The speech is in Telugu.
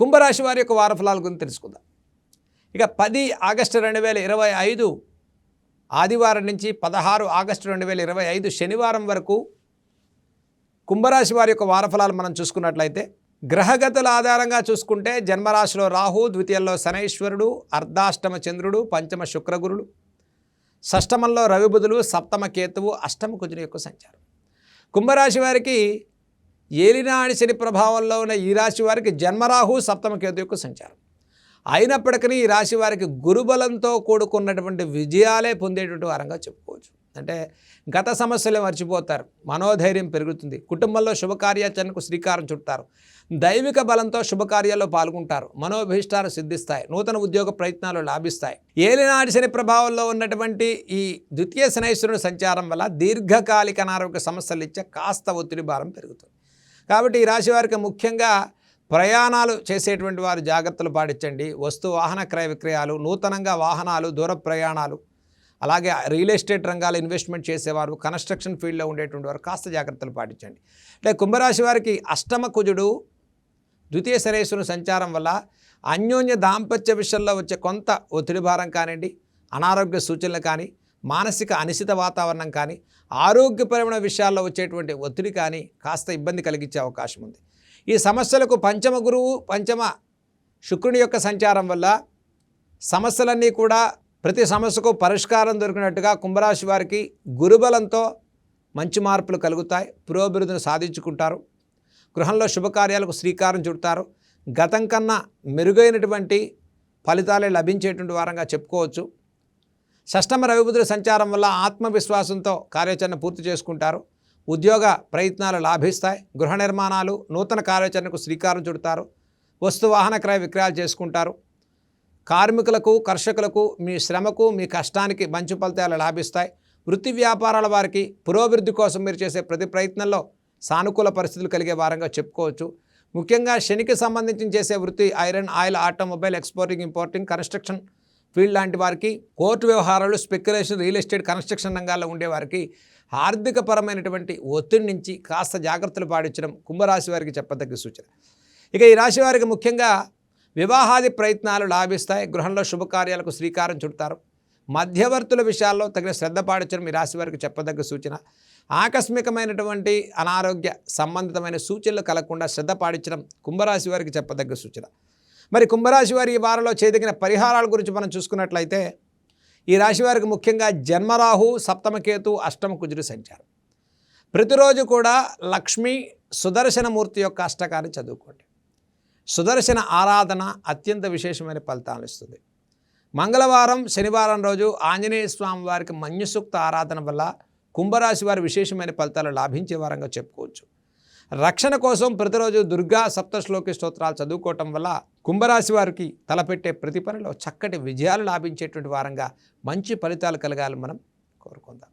కుంభరాశి వారి యొక్క వారఫలాల గురించి తెలుసుకుందాం. ఇక పది ఆగస్టు రెండు వేల ఇరవై ఐదు ఆదివారం నుంచి పదహారు ఆగస్టు రెండు వేల ఇరవై ఐదు శనివారం వరకు కుంభరాశి వారి యొక్క వారఫలాలు మనం చూసుకున్నట్లయితే గ్రహగతుల ఆధారంగా చూసుకుంటే జన్మరాశిలో రాహు ద్వితీయంలో శనైశ్వరుడు అర్ధాష్టమ చంద్రుడు పంచమ శుక్రగురుడు షష్టమంలో రవిబుధులు సప్తమ కేతువు అష్టమ కుజుని యొక్క సంచారం. కుంభరాశి వారికి ఏలినాడి శని ప్రభావంలో ఉన్న ఈ రాశి వారికి జన్మరాహు సప్తమ కేతు యొక్క సంచారం. అయినప్పటికీ ఈ రాశి వారికి గురుబలంతో కూడుకున్నటువంటి విజయాలే పొందేటువంటి వారంగా చెప్పుకోవచ్చు. అంటే గత సమస్యలు మర్చిపోతారు. మనోధైర్యం పెరుగుతుంది. కుటుంబంలో శుభకార్యాచరణకు శ్రీకారం చుట్టారు. దైవిక బలంతో శుభకార్యాల్లో పాల్గొంటారు. మనోభీష్టాలు సిద్ధిస్తాయి. నూతన ఉద్యోగ ప్రయత్నాలు లాభిస్తాయి. ఏలినాటి శని ప్రభావంలో ఉన్నటువంటి ఈ ద్వితీయ శనైశ్వరుని సంచారం వల్ల దీర్ఘకాలిక అనారోగ్య సమస్యలు ఇచ్చే కాస్త ఒత్తిడి భారం పెరుగుతుంది. కాబట్టి ఈ రాశి వారికి ముఖ్యంగా ప్రయాణాలు చేసేటువంటి వారు జాగ్రత్తలు పాటించండి. వస్తు వాహన క్రయ విక్రయాలు నూతనంగా వాహనాలు దూర ప్రయాణాలు అలాగే రియల్ ఎస్టేట్ రంగాలు ఇన్వెస్ట్మెంట్ చేసేవారు కన్స్ట్రక్షన్ ఫీల్డ్లో ఉండేటువంటి వారు కాస్త జాగ్రత్తలు పాటించండి. అంటే కుంభరాశి వారికి అష్టమ కుజుడు ద్వితీయ శనేశ్వరుని సంచారం వల్ల అన్యోన్య దాంపత్య విషయంలో వచ్చే కొంత ఒత్తిడి భారం కానివ్వండి అనారోగ్య సూచనలు కానీ మానసిక అనిశ్చిత వాతావరణం కానీ ఆరోగ్యపరమైన విషయాల్లో వచ్చేటువంటి ఒత్తిడి కానీ కాస్త ఇబ్బంది కలిగించే అవకాశం ఉంది. ఈ సమస్యలకు పంచమ గురువు పంచమ శుక్రుని యొక్క సంచారం వల్ల సమస్యలన్నీ కూడా ప్రతి సమస్యకు పరిష్కారం దొరికినట్టుగా కుంభరాశి వారికి గురుబలంతో మంచి మార్పులు కలుగుతాయి. పురోభివృద్ధిని సాధించుకుంటారు. గృహంలో శుభకార్యాలకు శ్రీకారం చుడతారు. గతం కన్నా మెరుగైనటువంటి ఫలితాలే లభించేటువంటి వారంగా చెప్పుకోవచ్చు. షష్టమ రవిబుధుల సంచారం వల్ల ఆత్మవిశ్వాసంతో కార్యాచరణ పూర్తి చేసుకుంటారు. ఉద్యోగ ప్రయత్నాలు లాభిస్తాయి. గృహ నిర్మాణాలు నూతన కార్యాచరణకు శ్రీకారం చుడతారు. వస్తు వాహన క్రయ విక్రయాలు చేసుకుంటారు. కార్మికులకు కర్షకులకు మీ శ్రమకు మీ కష్టానికి మంచి ఫలితాలు లాభిస్తాయి. వృత్తి వ్యాపారాల వారికి పురోభివృద్ధి కోసం మీరు చేసే ప్రతి ప్రయత్నంలో సానుకూల పరిస్థితులు కలిగే వారంగా చెప్పుకోవచ్చు. ముఖ్యంగా శనికి సంబంధించి చేసే వృత్తి iron oil automobile exporting importing construction field లాంటి వారికి కోర్టు వ్యవహారాలు స్పెక్యులేషన్ రియల్ ఎస్టేట్ కన్స్ట్రక్షన్ రంగాల్లో ఉండేవారికి ఆర్థికపరమైనటువంటి ఒత్తిడి నుంచి కాస్త జాగ్రత్తలు పాటించడం కుంభరాశి వారికి చెప్పదగ్గ సూచన. ఇక ఈ రాశి వారికి ముఖ్యంగా వివాహాది ప్రయత్నాలు లాభిస్తాయి. గృహంలో శుభకార్యాలకు శ్రీకారం చుడతారు. మధ్యవర్తుల విషయాల్లో తగిన శ్రద్ధ పాటించడం ఈ రాశి వారికి చెప్పదగ్గ సూచన. ఆకస్మికమైనటువంటి అనారోగ్య సంబంధితమైన సూచనలు కలగకుండా శ్రద్ధ పాటించడం కుంభరాశి వారికి చెప్పదగ్గ సూచన. మరి కుంభరాశి వారి ఈ వారంలో చేదగిన పరిహారాల గురించి మనం చూసుకున్నట్లయితే ఈ రాశి వారికి ముఖ్యంగా జన్మరాహు సప్తమకేతు అష్టమ కుజుడు సంచారం. ప్రతిరోజు కూడా లక్ష్మి సుదర్శనమూర్తి యొక్క అష్టకాన్ని చదువుకోండి. సుదర్శన ఆరాధన అత్యంత విశేషమైన ఫలితాలు ఇస్తుంది. మంగళవారం శనివారం రోజు ఆంజనేయ స్వామి వారికి మన్యుసూక్త ఆరాధన వల్ల కుంభరాశి వారి విశేషమైన ఫలితాలు లాభించే వారంగా చెప్పుకోవచ్చు. రక్షణ కోసం ప్రతిరోజు దుర్గా సప్తశ్లోకి స్తోత్రాలు చదువుకోవటం వల్ల కుంభరాశి వారికి తలపెట్టే ప్రతి పనిలో చక్కటి విజయాలు లాభించేటువంటి వారంగా మంచి ఫలితాలు కలగాలని మనం కోరుకుందాం.